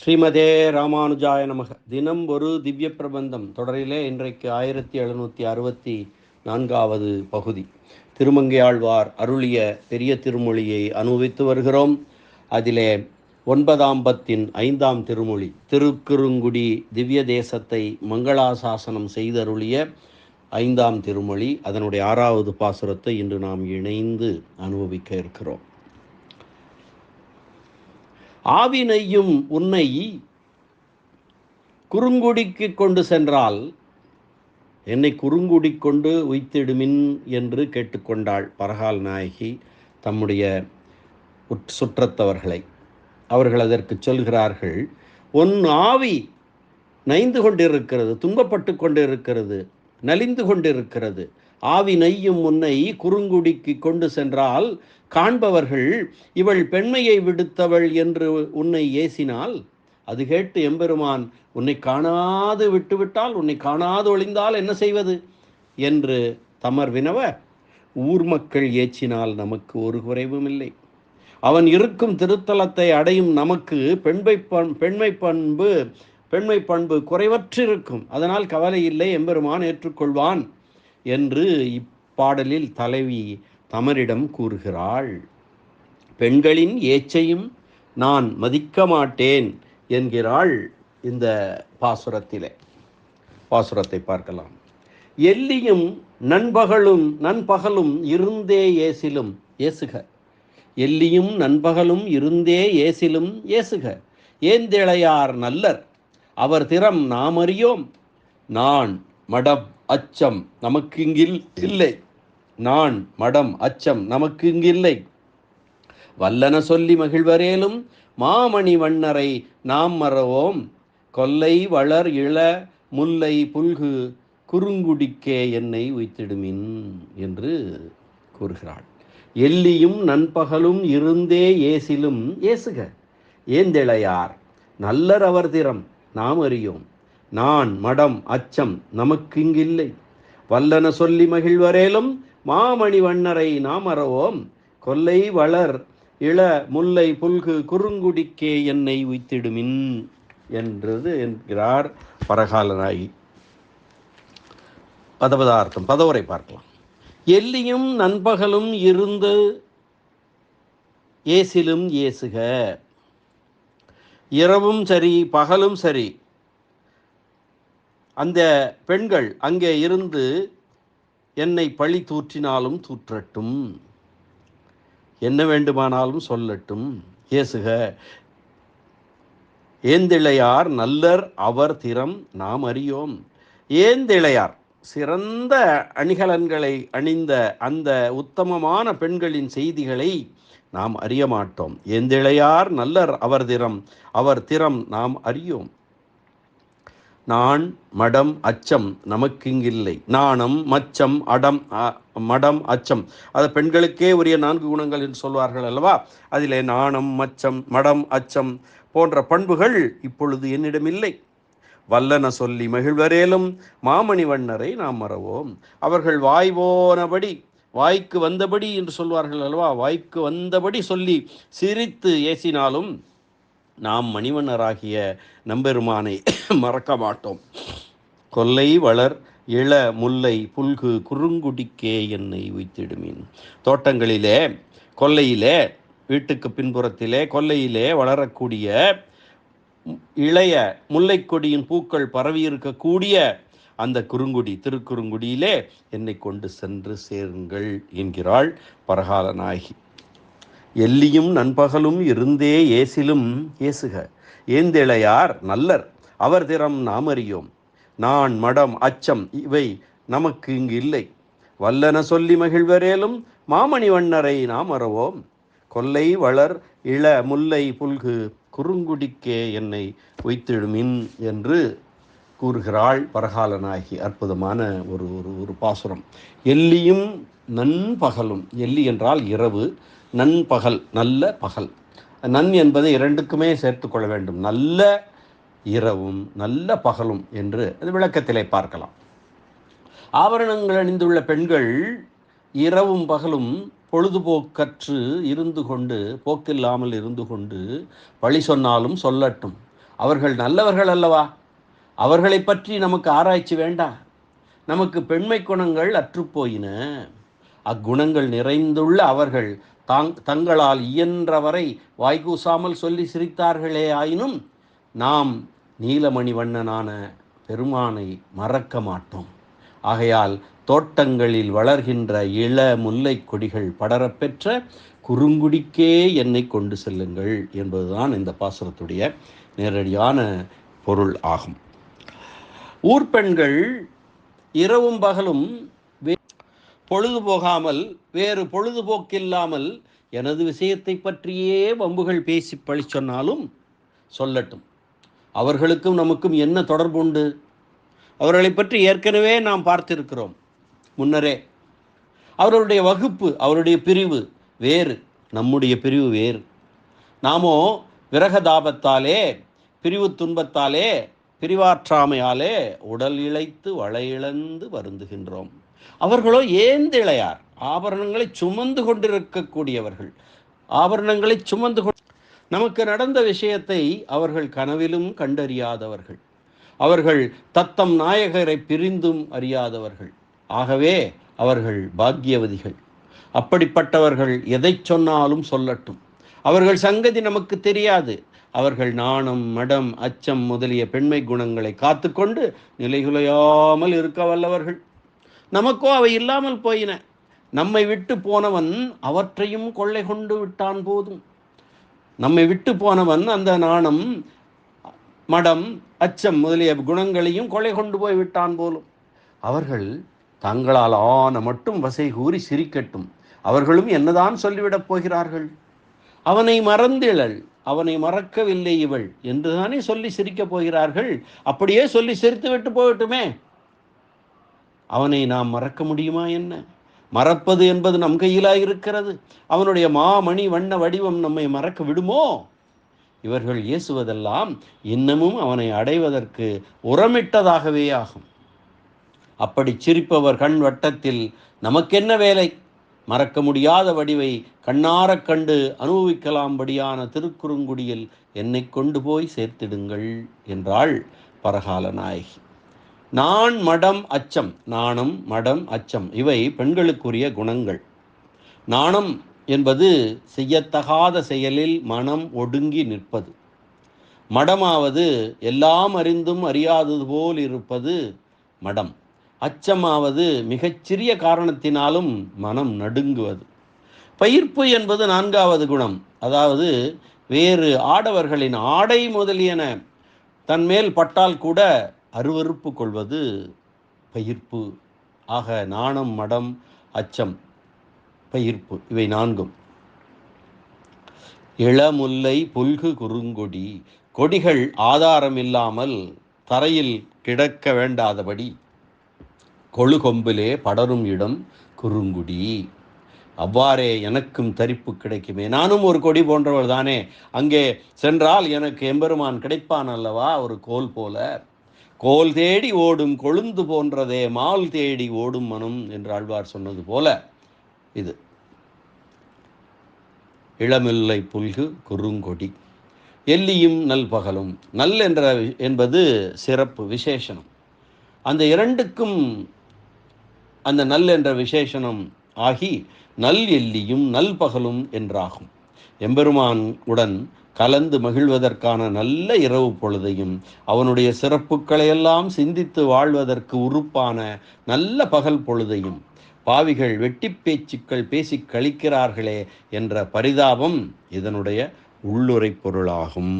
ஸ்ரீமதே ராமானுஜாய நமக. தினம் ஒரு திவ்ய பிரபந்தம். தொடரிலே இன்றைக்கு ஆயிரத்தி எழுநூற்றி அறுபத்தி நான்காவது பகுதி. திருமங்கையாழ்வார் அருளிய பெரிய திருமொழியை அனுபவித்து வருகிறோம். அதிலே ஒன்பதாம் பத்தின் ஐந்தாம் திருமொழி திருக்குறுங்குடி திவ்ய தேசத்தை மங்களாசாசனம் செய்தருளிய ஐந்தாம் திருமொழி. அதனுடைய ஆறாவது பாசுரத்தை இன்று நாம் இணைந்து அனுபவிக்க இருக்கிறோம். ஆவினையும் உன்னை குறுங்குடிக்கு கொண்டு சென்றால் என்னை குறுங்குடி கொண்டு உய்த்திடுமின் என்று கேட்டுக்கொண்டாள் பரகால் நாயகி தம்முடைய உற் சுற்றத்தவர்களை. அவர்கள் அதற்கு சொல்கிறார்கள் உன் ஆவி நைந்து கொண்டிருக்கிறது துன்பப்பட்டு கொண்டிருக்கிறது நலிந்து கொண்டிருக்கிறது. ஆவி நெய்யும் உன்னை குறுங்குடிக்கு கொண்டு சென்றால் காண்பவர்கள் இவள் பெண்மையை விடுத்தவள் என்று உன்னை ஏசினால்? அது கேட்டு எம்பெருமான் உன்னை காணாது விட்டுவிட்டால் உன்னை காணாது ஒளிந்தால் என்ன செய்வது? என்று தமர் வினவ ஊர் மக்கள் ஏச்சினால் நமக்கு ஒரு குறைவும் இல்லை. அவன் இருக்கும் திருத்தலத்தை அடையும் நமக்கு பெண்மை பண் பெண்மை பண்பு பெண்மை பண்பு குறைவற்றிருக்கும். அதனால் கவலை இல்லை எம்பெருமான் ஏற்றுக்கொள்வான். என்று இப்பாடலில் தலைவி தமரிடம் கூறுகிறாள். பெண்களின் ஏச்சையும் நான் மதிக்க மாட்டேன் என்கிறாள் இந்த பாசுரத்திலே. பாசுரத்தை பார்க்கலாம். எல்லியும் நண்பகலும் நண்பகலும் இருந்தே ஏசிலும் ஏசுக. எல்லியும் நண்பகலும் இருந்தே ஏசிலும் ஏசுக. ஏந்திழையார் நல்லர் அவர் திறம் நாம் அறியோம் நான் மடப் அச்சம் நமக்கு இங்கில் இல்லை. நான் மடம் அச்சம் நமக்கு இங்கில்லை வல்லன சொல்லி மகிழ்வரேலும் மாமணி வண்ணரை நாம் மறவோம். கொல்லை வளர் இள முல்லை புல்கு குறுங்குடிக்கே என்னை உய்த்திடுமின் என்று கூறுகிறாள். எல்லியும் நண்பகலும் இருந்தே ஏசிலும் ஏசுக. ஏந்திழையார் நல்லர் அவர் திறம் நாம் அறியோம். நான் மடம் அச்சம் நமக்கு இங்கில்லை வல்லன சொல்லி மகிழ்வரேலும் மாமணி வண்ணரை நாம் அறவோம். கொல்லை வளர் இள முல்லை புல்கு குறுங்குடிக்கே என்னை உய்த்திடுமின் என்றது என்கிறார் பரகாலனாகி பதபதார்த்தம் பதவரை பார்க்கலாம். எல்லியும் நண்பகலும் இருந்து ஏசிலும் ஏசுக. இரவும் சரி பகலும் சரி அந்த பெண்கள் அங்கே இருந்து என்னை பழி தூற்றினாலும் தூற்றட்டும். என்ன வேண்டுமானாலும் சொல்லட்டும். ஏசுக ஏந்திழையார் நல்லர் அவர் திறம் நாம் அறியோம். ஏந்திழையார் சிறந்த அணிகலன்களை அணிந்த அந்த உத்தமமான பெண்களின் செய்திகளை நாம் அறிய மாட்டோம். ஏந்திழையார் நல்லர் அவர் திறம் அவர் திறம் நாம் அறியோம். நான் மடம் அச்சம் நமக்கு இங்கில்லை நாணம் மச்சம் அடம் மடம் அச்சம். அது பெண்களுக்கே உரிய நான்கு குணங்கள் என்று சொல்வார்கள் அல்லவா? அதிலே நாணம் மச்சம் மடம் அச்சம் போன்ற பண்புகள் இப்பொழுது என்னிடம் இல்லை வல்லன சொல்லி மகிழ்வரேலும் மாமணி வண்ணரை நாம் மறவோம். அவர்கள் வாய் போனபடி வாய்க்கு வந்தபடி என்று சொல்வார்கள் அல்லவா? வாய்க்கு வந்தபடி சொல்லி சிரித்து ஏசினாலும் நாம் மணிவண்ணராகிய நம்பெருமானை மறக்க மாட்டோம் கொல்லை வளர் இள முல்லை புல்கு குறுங்குடிக்கே என்னை உய்த்திடுமீன். தோட்டங்களிலே கொல்லையிலே வீட்டுக்கு பின்புறத்திலே கொல்லையிலே வளரக்கூடிய இளைய முல்லைக்கொடியின் பூக்கள் பரவி இருக்கக்கூடிய அந்த குறுங்குடி திருக்குறுங்குடியிலே என்னை கொண்டு சென்று சேருங்கள் என்கிறாள் பரகால நாயகி எல்லியும் நண்பகலும் இருந்தே ஏசிலும் ஏசுக. ஏந்திழையார் நல்லர் அவர் திறம் நாம் அறியோம். நான் மடம் அச்சம் இவை நமக்கு இங்கு இல்லை. வல்லன சொல்லி மகிழ்வரேலும் மாமணி வண்ணரை நாம் அறவோம். கொல்லை வளர் இள முல்லை புல்கு குறுங்குடிக்கே என்னை வைத்திடுமின் என்று கூறுகிறாள் பரகாலனாகி அற்புதமான ஒரு ஒரு ஒரு பாசுரம். எல்லியும் நண்பகலும் எல்லி என்றால் இரவு நண்பகல் நல்ல பகல். நன் என்பதை இரண்டுக்குமே சேர்த்து கொள்ள வேண்டும். நல்ல இரவும் நல்ல பகலும் என்று அது விளக்கத்திலே பார்க்கலாம். ஆபரணங்கள் அணிந்துள்ள பெண்கள் இரவும் பகலும் பொழுதுபோக்கற்று இருந்து கொண்டு போக்கில்லாமல் இருந்து கொண்டு பழி சொன்னாலும் சொல்லட்டும். அவர்கள் நல்லவர்கள் அல்லவா? அவர்களை பற்றி நமக்கு ஆராய்ச்சி வேண்டாம் நமக்கு பெண்மை குணங்கள் அற்றுப்போயின. அக்குணங்கள் நிறைந்துள்ள அவர்கள் தாங் தங்களால் இயன்றவரை வாய்கூசாமல் சொல்லி சிரித்தார்களே ஆயினும் நாம் நீலமணிவண்ணனான பெருமானை மறக்க மாட்டோம். ஆகையால் தோட்டங்களில் வளர்கின்ற இள முல்லை கொடிகள் படரப்பெற்ற குறுங்குடிக்கே என்னை கொண்டு செல்லுங்கள் என்பதுதான் இந்த பாசுரத்துடைய நேரடியான பொருள் ஆகும். ஊர்பெண்கள் இரவும் பகலும் பொழுது போகாமல் வேறு பொழுதுபோக்கில்லாமல் எனது விஷயத்தை பற்றியே வம்புகள் பேசி பழி சொன்னாலும் சொல்லட்டும். அவர்களுக்கும் நமக்கும் என்ன தொடர்பு உண்டு? அவர்களை பற்றி ஏற்கனவே நாம் பார்த்திருக்கிறோம். முன்னரே அவர்களுடைய வகுப்பு அவருடைய பிரிவு வேறு நம்முடைய பிரிவு வேறு. நாமோ விரகதாபத்தாலே பிரிவு துன்பத்தாலே பிரிவாற்றாமையாலே உடல் இழைத்து வளையிழந்து வருந்துகின்றோம். அவர்களோ ஏந்திளையார் ஆபரணங்களை சுமந்து கொண்டிருக்கக்கூடியவர்கள். ஆபரணங்களை சுமந்து கொண்டு நமக்கு நடந்த விஷயத்தை அவர்கள் கனவிலும் கண்டறியாதவர்கள். அவர்கள் தத்தம் நாயகரை பிரிந்தும் அறியாதவர்கள். ஆகவே அவர்கள் பாக்கியவதிகள். அப்படிப்பட்டவர்கள் எதை சொன்னாலும் சொல்லட்டும். அவர்கள் சங்கதி நமக்கு தெரியாது. அவர்கள் நாணம் மடம் அச்சம் முதலிய பெண்மை குணங்களை காத்துக்கொண்டு நிலைகுலையாமல் இருக்க வல்லவர்கள். நமக்கோ அவை இல்லாமல் போயின. நம்மை விட்டு போனவன் அவற்றையும் கொள்ளை கொண்டு விட்டான் போதும். நம்மை விட்டு போனவன் அந்த நாணம் மடம் அச்சம் முதலிய குணங்களையும் கொலை கொண்டு போய் விட்டான் போலும். அவர்கள் தங்களால் ஆன மட்டும் வசை கூறி சிரிக்கட்டும். அவர்களும் என்னதான் சொல்லிவிடப் போகிறார்கள்? அவனை மறந்திழல் அவனை மறக்கவில்லை இவள். என்றுதானே சொல்லி சிரிக்கப் போகிறார்கள்? அப்படியே சொல்லி சிரித்து விட்டு போகட்டுமே. அவனை நாம் மறக்க முடியுமா என்ன? மறப்பது என்பது நம் கையிலா இருக்கிறது அவனுடைய மாமணி வண்ண வடிவம் நம்மை மறக்க விடுமோ? இவர்கள் இயேசுவதெல்லாம் இன்னமும் அவனை அடைவதற்கு உரமிட்டதாகவே ஆகும். அப்படி சிரிப்பவர் கண் வட்டத்தில் நமக்கென்ன வேலை? மறக்க முடியாத வடிவை கண்ணாரக் கண்டு அனுபவிக்கலாம்படியான திருக்குறுங்குடியில் என்னை கொண்டு போய் சேர்த்திடுங்கள் என்றாள் பரகால நாயகி. நான் மடம் அச்சம் நாணம் மடம் அச்சம் இவை பெண்களுக்குரிய குணங்கள். நாணம் என்பது செய்யத்தகாத செயலில் மனம் ஒடுங்கி நிற்பது. மடமாவது எல்லாம் அறிந்தும் அறியாதது போல் இருப்பது மடம். அச்சமாவது மிகச்சிறிய காரணத்தினாலும் மனம் நடுங்குவது. பயிர்ப்பு என்பது நான்காவது குணம். அதாவது வேறு ஆடவர்களின் ஆடை முதலியன தன்மேல் பட்டால் கூட அருவறுப்பு கொள்வது பயிர்ப்பு. ஆக நாணம் மடம் அச்சம் பயிர்ப்பு இவை நான்கும். இளமுல்லை புல்கு குறுங்கொடி கொடிகள் ஆதாரம் இல்லாமல் தரையில் கிடக்க வேண்டாதபடி. கொழுகொம்பிலே படரும் இடம் குறுங்குடி. அவ்வாறே எனக்கும் தரிப்பு கிடைக்குமே. நானும் ஒரு கொடி போன்றவர் தானே. அங்கே சென்றால் எனக்கு எம்பெருமான் கிடைப்பான் அல்லவா? ஒரு கோல் போல. கோல் தேடி ஓடும் கொழுந்து போன்றதே மால் தேடி ஓடும் மனம் என்று ஆழ்வார் சொன்னது போல இது. இளமில்லை புல்கு குறுங்கொடி. எல்லியும் நல்பகலும் நல் என்ற என்பது சிறப்பு விசேஷனம். அந்த இரண்டுக்கும் அந்த நல் என்ற விசேஷனம் ஆகி நல் எல்லியும் நல்பகலும் என்றாகும். எம்பெருமான் உடன் கலந்து மகிழ்வதற்கான நல்ல இரவு பொழுதையும் அவனுடைய சிறப்புகளையெல்லாம் சிந்தித்து வாழ்வதற்கு உறுப்பான நல்ல பகல் பொழுதையும் பாவிகள் வெட்டி பேச்சுக்கள் பேசி கழிக்கிறார்களே என்ற பரிதாபம் இதனுடைய உள்ளுரை பொருளாகும்.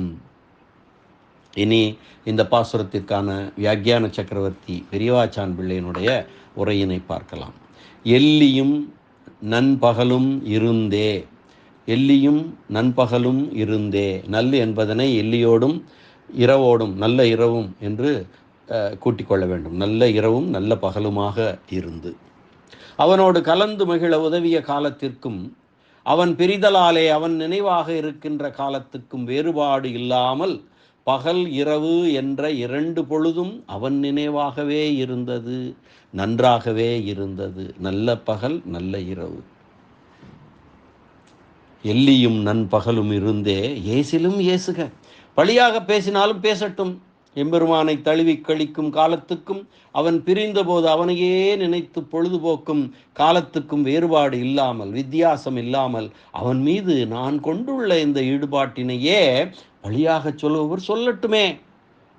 இனி இந்த பாசுரத்திற்கான வியாக்கியான சக்கரவர்த்தி பெரியவாச்சான் பிள்ளையினுடைய உரையினை பார்க்கலாம். எல்லியும் நண்பகலும் இருந்தே எல்லியும் நண்பகலும் இருந்தே. நல் என்பதனை எல்லியோடும் இரவோடும் நல்ல இரவும் என்று கூட்டிக் கொள்ள வேண்டும். நல்ல இரவும் நல்ல பகலுமாக இருந்து. அவனோடு கலந்து மகிழ உதவிய காலத்திற்கும் அவன் பிரிதலாலே அவன் நினைவாக இருக்கின்ற காலத்துக்கும் வேறுபாடு இல்லாமல் பகல் இரவு என்ற இரண்டு பொழுதும் அவன் நினைவாகவே இருந்தது நன்றாகவே இருந்தது. நல்ல பகல் நல்ல இரவு. எல்லியும் நண்பகலும் இருந்தே ஏசிலும் ஏசுக. பழியாக பேசினாலும் பேசட்டும். எம்பெருமானை தழுவி கழிக்கும் காலத்துக்கும் அவன் பிரிந்தபோது அவனையே நினைத்து பொழுதுபோக்கும் காலத்துக்கும் வேறுபாடு இல்லாமல் வித்தியாசம் இல்லாமல் அவன் மீது நான் கொண்டுள்ள இந்த ஈடுபாட்டினையே வழியாக சொல்லுபவர் சொல்லட்டுமே.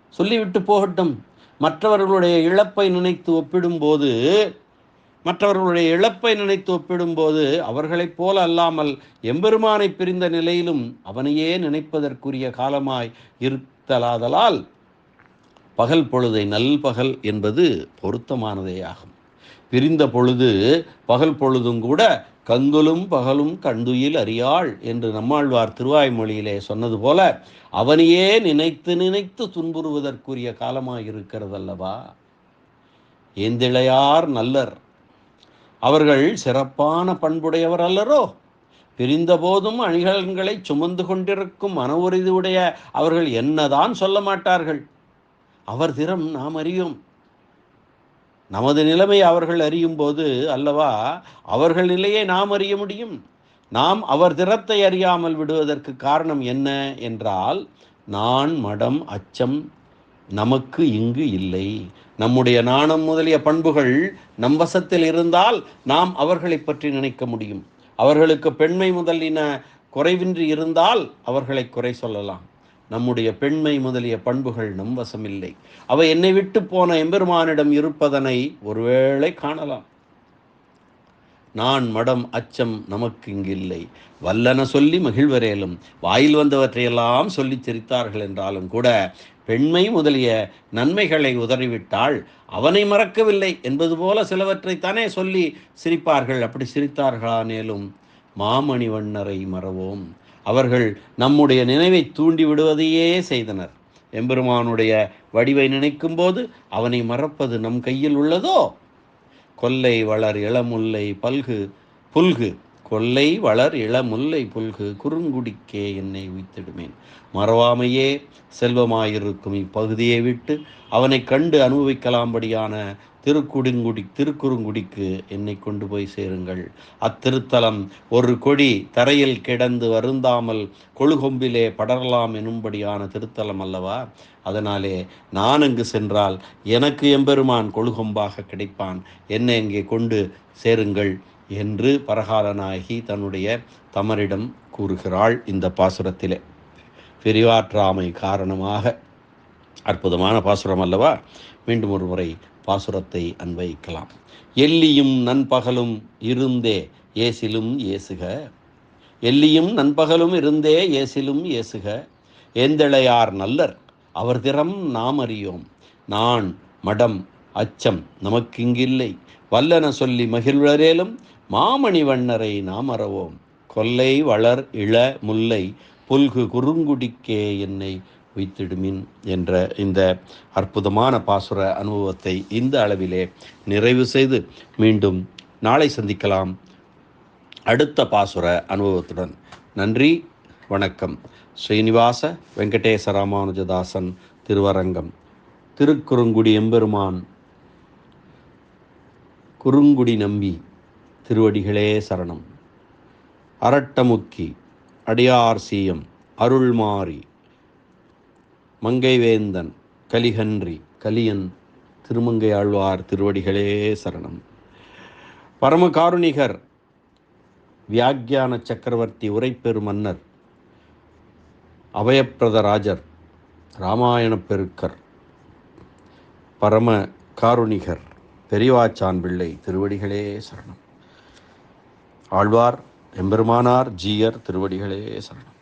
சொல்லிவிட்டு போகட்டும். மற்றவர்களுடைய இழப்பை நினைத்து ஒப்பிடும்போது மற்றவர்களுடைய இழப்பை நினைத்து ஒப்பிடும்போது அவர்களைப் போல அல்லாமல் எம்பெருமானை பிரிந்த நிலையிலும் அவனையே நினைப்பதற்குரிய காலமாய் இருத்தலாதலால் பகல் பொழுதை நல்பகல் என்பது பொருத்தமானதே ஆகும். பிரிந்த பொழுது பகல் பொழுதும் கூட கங்குலும் பகலும் கண்டுயில் அறியாள் என்று நம்மாழ்வார் திருவாய்மொழியிலே சொன்னது போல அவனையே நினைத்து நினைத்து துன்புறுவதற்குரிய காலமாய் இருக்கிறதல்லவா? ஏந்திழையார் நல்லர் அவர்கள் சிறப்பான பண்புடையவர் அல்லரோ? பிரிந்தபோதும் அணிகலன்களை சுமந்து கொண்டிருக்கும் மன உறுதியுடைய அவர்கள் என்னதான் சொல்ல மாட்டார்கள்? அவர் திறம் நாம் அறியும். நமது நிலைமை அவர்கள் அறியும் போது அல்லவா அவர்கள் நிலையை நாம் அறிய முடியும். நாம் அவர் திறத்தை அறியாமல் விடுவதற்கு காரணம் என்ன என்றால் நான் மடம் அச்சம் நமக்கு இங்கு இல்லை. நம்முடைய நாணம் முதலிய பண்புகள் நம் வசத்தில் இருந்தால் நாம் அவர்களை பற்றி நினைக்க முடியும். அவர்களுக்கு பெண்மை முதலின குறைவின்றி இருந்தால் அவர்களை குறை சொல்லலாம். நம்முடைய பெண்மை முதலிய பண்புகள் நம் வசமில்லை. அவை என்னை விட்டு போன எம்பெருமானிடம் இருப்பதனை ஒருவேளை காணலாம். நான் மடம் அச்சம் நமக்கு இங்கில்லை வல்லன சொல்லி மகிழ்வரேலும் வாயில் வந்தவற்றையெல்லாம் சொல்லி சிரித்தார்கள் என்றாலும் கூட பெண்மை முதலிய நன்மைகளை உதறிவிட்டால் அவனை மறக்கவில்லை என்பது போல சிலவற்றைத்தானே சொல்லி சிரிப்பார்கள். அப்படி சிரித்தார்களானேலும் மாமணி வண்ணரை மறவோம். அவர்கள் நம்முடைய நினைவை தூண்டி விடுவதையே செய்தனர். எம்பெருமானுடைய வடிவை நினைக்கும் போது அவனை மறப்பது நம் கையில் உள்ளதோ? கொல்லை வளர் இளமுல்லை பல்கு புல்கு. கொல்லை வளர் இளமுல்லை புல்கு குறுங்குடிக்கே என்னை உய்த்திடுமேன். மறவாமையே செல்வமாயிருக்கும் இப்பகுதியை விட்டு அவனை கண்டு அனுபவிக்கலாம்படியான திருக்குடுங்குடி திருக்குறுங்குடிக்கு என்னை கொண்டு போய் சேருங்கள். அத்திருத்தலம் ஒரு கொடி தரையில் கிடந்து வருந்தாமல் கொழுகொம்பிலே படரலாம் எனும்படியான திருத்தலம் அல்லவா? அதனாலே நான் அங்கு சென்றால் எனக்கு எம்பெருமான் கொழுகொம்பாக கிடைப்பான். என்னை இங்கே கொண்டு சேருங்கள் என்று பரகாலனாகி தன்னுடைய தமரிடம் கூறுகிறாள் இந்த பாசுரத்திலே. பெரிவாற்றாமை காரணமாக அற்புதமான பாசுரம் அல்லவா? மீண்டும் ஒரு முறை பாசுரத்தை அன்வைக்கலாம் எல்லியும் நண்பகலும் இருந்தே ஏசிலும் ஏசுக. எல்லியும் நண்பகலும் இருந்தே ஏசிலும் ஏசுக. ஏந்தளையார் நல்லர் அவர் திறம் நாம் அறியோம். நான் மடம் அச்சம் நமக்கிங்கில்லை. வல்லன சொல்லி மகிழ்வரேலும் மாமணி வண்ணரை நாம் அறவோம். கொல்லை வளர் இள முல்லை புல்கு குறுங்குடிக்கே என்னை வைத்திடுமின் என்ற இந்த அற்புதமான பாசுர அனுபவத்தை இந்த அளவிலே நிறைவு செய்து மீண்டும் நாளை சந்திக்கலாம். அடுத்த பாசுர அனுபவத்துடன். நன்றி வணக்கம். ஸ்ரீனிவாச வெங்கடேச ராமானுஜதாசன் திருவரங்கம். திருக்குறுங்குடி எம்பெருமான் குறுங்குடி நம்பி திருவடிகளே சரணம். அரட்டமுக்கி அடியார் சீயம் அருள்மாரி மங்கைவேந்தன் கலிகன்றி கலியன் திருமங்கை ஆழ்வார் திருவடிகளே சரணம். பரமகாருணிகர் வியாக்கியான சக்கரவர்த்தி உரைப்பெரு மன்னர் அபயப்பிரத ராஜர் பெருக்கர் பரம காருணிகர் பெரிவாச்சான் பிள்ளை திருவடிகளே சரணம். ஆழ்வார் எம்பெருமானார் ஜீயர் திருவடிகளே சரணம்.